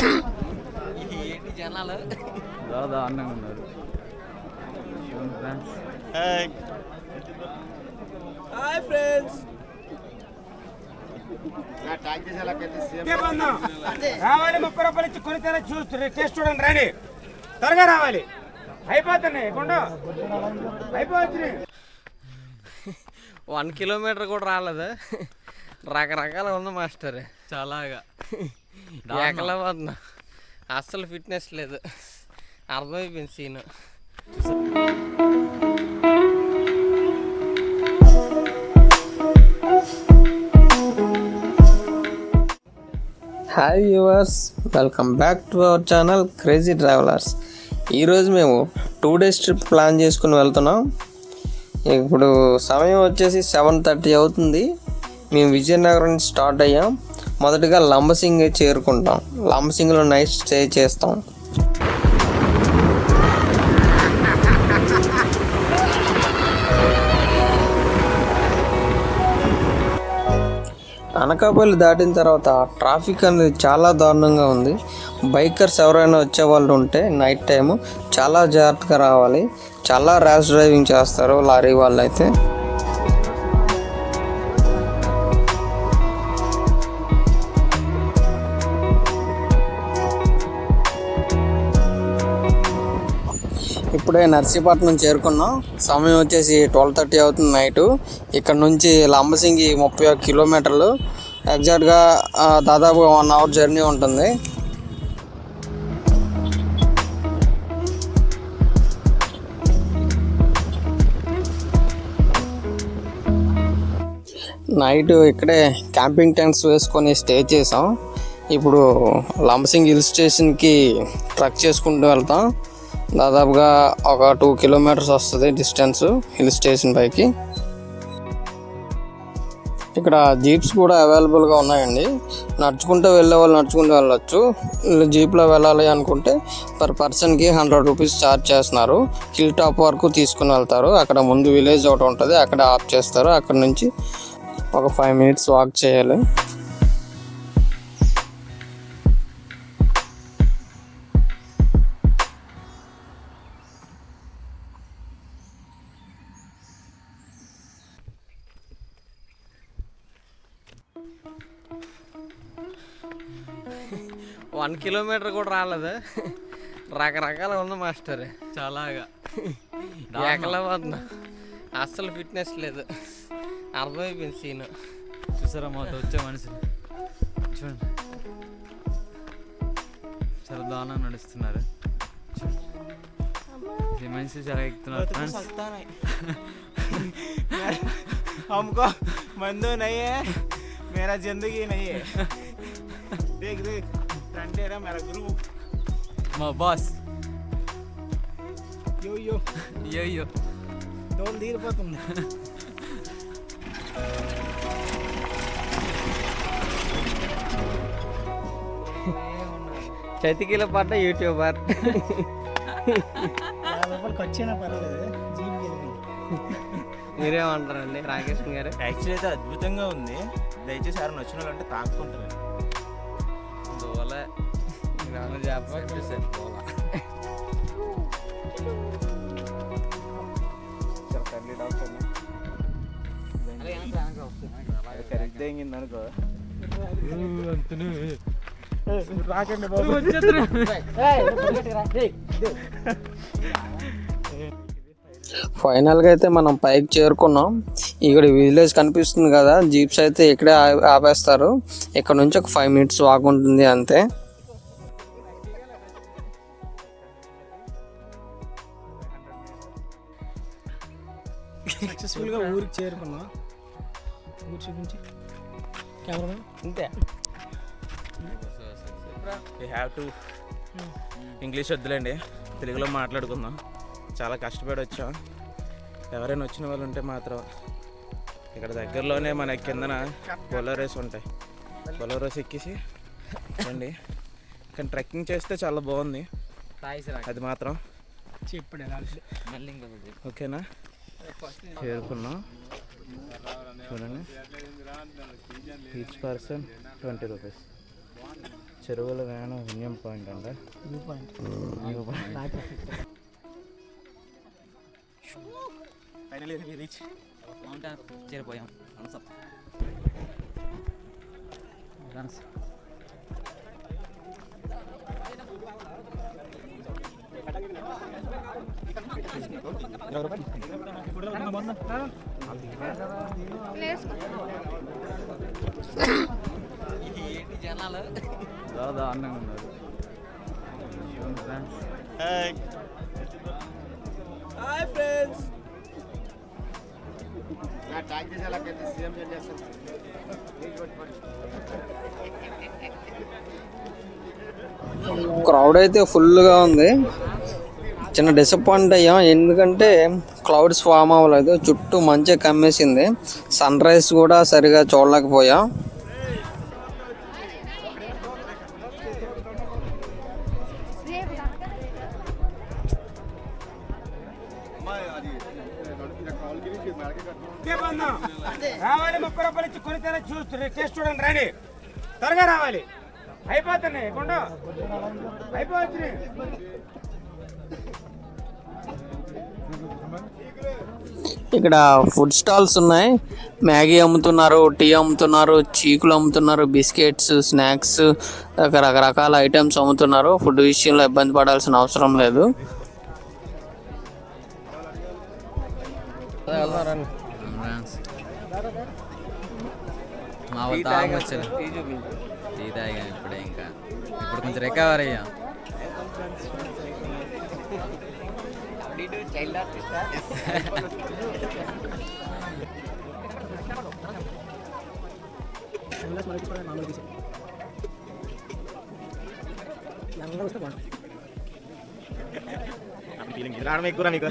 ఏంటి జనాలు చాలా దారుణంగా ఉన్నారు హాయ్ ఫ్రెండ్స్ రావాలి ముప్పై రూపాయలు ఇచ్చి కొని తిన చూస్తే టేస్ట్ చూడండి రండి. త్వరగా రావాలి. అయిపోతున్నాయి కొండ అయిపోవచ్చు వన్ కిలోమీటర్ కూడా రాలేదు? రకరకాల ఉంది మాస్టర్. చాలాగా. అస్సలు ఫిట్నెస్ లేదు. అర్థమైపోయింది scene. Hi viewers welcome back to our channel crazy travellers ఈరోజు మేము టూ డేస్ ట్రిప్ ప్లాన్ చేసుకుని వెళ్తున్నాం. ఇప్పుడు సమయం వచ్చేసి సెవెన్ థర్టీ అవుతుంది. మేము విజయనగరం నుంచి స్టార్ట్ అయ్యాం. మొదటగా లంబసింగ్ చేరుకుంటాం. లంబసింగ్లో నైట్ స్టే చేస్తాం. అనకాపల్లి దాటిన తర్వాత ట్రాఫిక్ అనేది చాలా దారుణంగా ఉంది. బైకర్స్ ఎవరైనా వచ్చే వాళ్ళు ఉంటే నైట్ టైము చాలా జాగ్రత్తగా రావాలి. చాలా ర్యాష్ డ్రైవింగ్ చేస్తారు లారీ వాళ్ళు అయితే ఇప్పుడే నర్సీపట్నం చేరుకున్నాం. సమయం వచ్చేసి ట్వెల్వ్ థర్టీ అవుతుంది నైట్. ఇక్కడ నుంచి లంబసింగి ముప్పై ఒక కిలోమీటర్లు. ఎగ్జాక్ట్గా దాదాపుగా వన్ అవర్ జర్నీ ఉంటుంది. నైట్ ఇక్కడే క్యాంపింగ్ టెంట్స్ వేసుకొని స్టే చేసాం. ఇప్పుడు లంబసింగ్ హిల్ స్టేషన్కి ట్రక్ చేసుకుంటూ వెళ్తాం. దాదాపుగా ఒక టూ కిలోమీటర్స్ వస్తుంది డిస్టెన్స్ హిల్ స్టేషన్ పైకి. ఇక్కడ జీప్స్ కూడా అవైలబుల్గా ఉన్నాయండి. నడుచుకుంటూ వెళ్ళే వాళ్ళు నడుచుకుంటూ వెళ్ళొచ్చు. జీప్లో వెళ్ళాలి అనుకుంటే పర్ పర్సన్కి హండ్రెడ్ రూపీస్ ఛార్జ్ చేస్తున్నారు. హిల్ టాప్ వరకు తీసుకుని వెళ్తారు. అక్కడ ముందు విలేజ్ ఒకటి ఉంటుంది. అక్కడ ఆఫ్ చేస్తారు. అక్కడ నుంచి ఒక ఫైవ్ మినిట్స్ వాక్ చేయాలి. వన్ కిలోమీటర్ కూడా రాలేదు? రకరకాల ఉంది మాస్టర్. చాలాగా. అస్సలు ఫిట్నెస్ లేదు. అర్థమైపోయింది సీన్. చూసారా మాకు వచ్చే మనిషి. చూడండి. చాలా దానా నడుస్తున్నారు. మనిషి చాలా ఎక్కుతున్నారు అమ్ముకో మందు నయ్యే. मेरा जिंदगी नहीं है देख देख फ्रंट है ना मेरा ग्रुप మా బాస్ यो यो అయ్యో అయ్యో తోలు తీరిపోతుంది చతికిల పడ్డ యూట్యూబర్ యాభై రూపాయలకి వచ్చినా పర్లేదు జీప్ మీరేమంటారండి? రాకేష్ గారు? యాక్చువల్లీ అయితే అద్భుతంగా ఉంది. దయచేసి ఎవరైనా వచ్చిన వాళ్ళు అంటే తాకుంటారు దోలే కరెక్ట్ అయింది అనుకో. రాకండి బాబు ఫైనల్గా అయితే మనం పైకి చేరుకున్నాం. ఇక్కడ విలేజ్ కనిపిస్తుంది కదా జీప్స్ అయితే ఇక్కడే ఆపేస్తారు. ఇక్కడ నుంచి ఒక ఫైవ్ మినిట్స్ వాక్ ఉంటుంది అంతే. సక్సెస్ఫుల్గా ఊరికి చేరుకున్నా. ఊరు చూపించి. కెమెరా హ్యావ్ టు ఇంగ్లీష్ వద్దులేండి. తెలుగులో మాట్లాడుకుందాం. చాలా కష్టపడి వచ్చాం ఎవరైనా వచ్చిన వాళ్ళు ఉంటే మాత్రం ఇక్కడ దగ్గరలోనే మన కిందన బొలరోస్ ఉంటాయి. బొలరోస్ ఎక్కేసి రండి కానీ ట్రెక్కింగ్ చేస్తే చాలా బాగుంది. అది మాత్రం. ఓకేనా? చేరుకున్నాం. చూడండి. ఈచ్ పర్సన్ ట్వంటీ రూపీస్ చెరువుల వ్యాన్ విన్యం పాయింట్ అంట ఫైనలీ రీచ్ చేరిపోయాం జనాలు దారుణంగా ఉన్నారు ఫ్రెండ్స్ హాయ్ ఫ్రెండ్స్ క్రౌడ్ అయితే ఫుల్గా ఉంది. చిన్న డిసప్పాయింట్ అయ్యాం. ఎందుకంటే క్లౌడ్స్ ఫామ్ అవ్వలేదు. చుట్టూ మంచిగా కమ్మేసింది. సన్ రైజ్ కూడా సరిగా చూడలేకపోయాం. చూస్తారు టేస్ట్ చూడండి రండి. త్వరగా రావాలి. అయిపోతున్నాయి కొండ. అయిపోవచ్చు ఇక్కడ ఫుడ్ స్టాల్స్ ఉన్నాయి. మ్యాగీ అమ్ముతున్నారు టీ అమ్ముతున్నారు చీకులు అమ్ముతున్నారు బిస్కెట్స్ స్నాక్స్ రకరకాల ఐటమ్స్ అమ్ముతున్నారు. ఫుడ్ విషయంలో ఇబ్బంది పడాల్సిన అవసరం లేదు. మా వాళ్ళు తాగం వచ్చారు టీ తాగాం ఇప్పుడే ఇంకా ఇప్పుడు కొంచెం రికవర్ అయ్యాం ఫీలింగ్ రావడం ఎక్కువ నీకు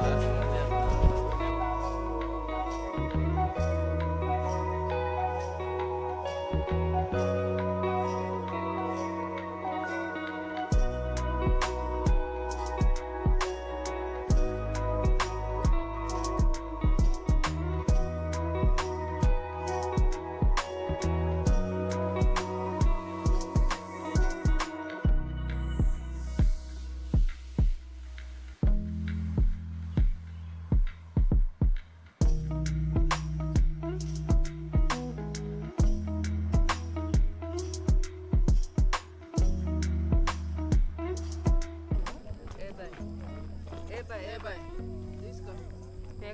that.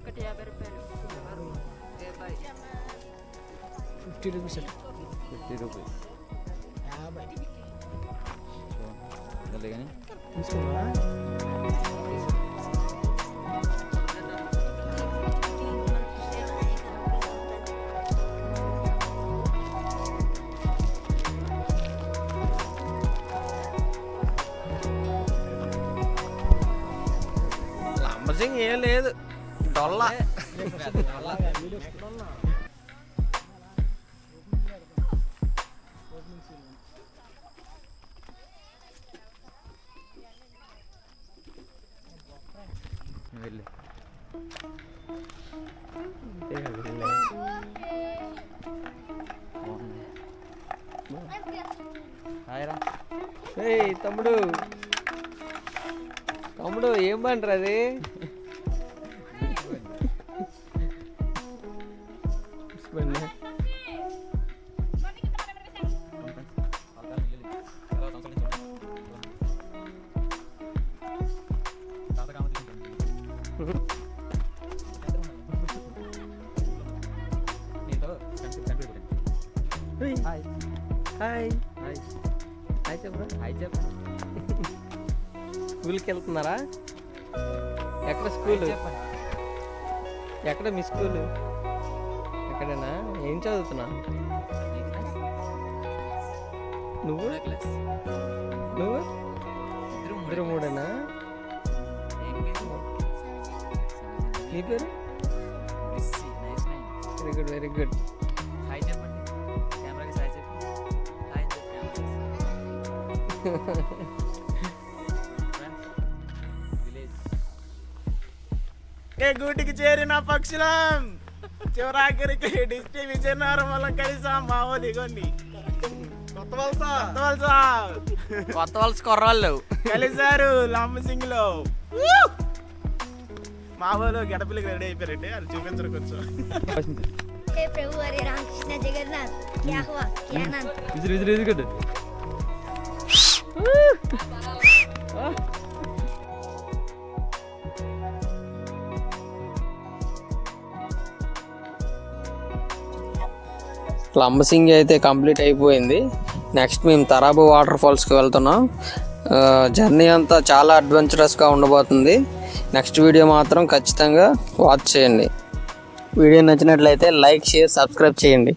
ప్యాకెట్ యాభై రూపాయలు ఏ బాయ్ ఫిఫ్టీ రూపీస్ అదే కానీ లంబసింగ్ ఏం లేదు డొల్లా వెళ్ళి తమ్ముడు. తమ్ముడు ఏం పండ్రది హాయ్ చెప్పరా హాయ్ చెప్ప. స్కూల్కి వెళ్తున్నారా? ఎక్కడ స్కూల్? ఎక్కడ మీ స్కూల్? ఎక్కడేనా? ఏం చదువుతున్నా నువ్వు? నువ్వు? ఇద్దరు మూడేనా? నీ పేరు? Very good very good. గూటికి చేరిన పక్షులం చివరాఖరికి డిస్ట్రిక్ట్ విజయనగరం వల్ల కలిసాం మా వాళ్ళు ఇగోండి కొత్త వలస కొత్త వలస కొత్త వాళ్ళ కొర్రాళ్ళు కలిసారు లంబసింగ్ లో మా వాళ్ళు గడపలకి రెడీ అయిపోయారండి అది చూపించరు కొంచెం हे प्रभु हरे राम कृष्ण जगन्नाथ क्या हुआ क्या Anant whistle whistle whistle good Lambasingi అయితే కంప్లీట్ అయిపోయింది. నెక్స్ట్ మేము తరాబు వాటర్ ఫాల్స్కి వెళ్తున్నాం జర్నీ అంతా చాలా అడ్వెంచరస్గా ఉండబోతుంది. నెక్స్ట్ వీడియో మాత్రం ఖచ్చితంగా వాచ్ చేయండి. వీడియో నచ్చినట్లయితే లైక్ షేర్ సబ్స్క్రైబ్ చేయండి.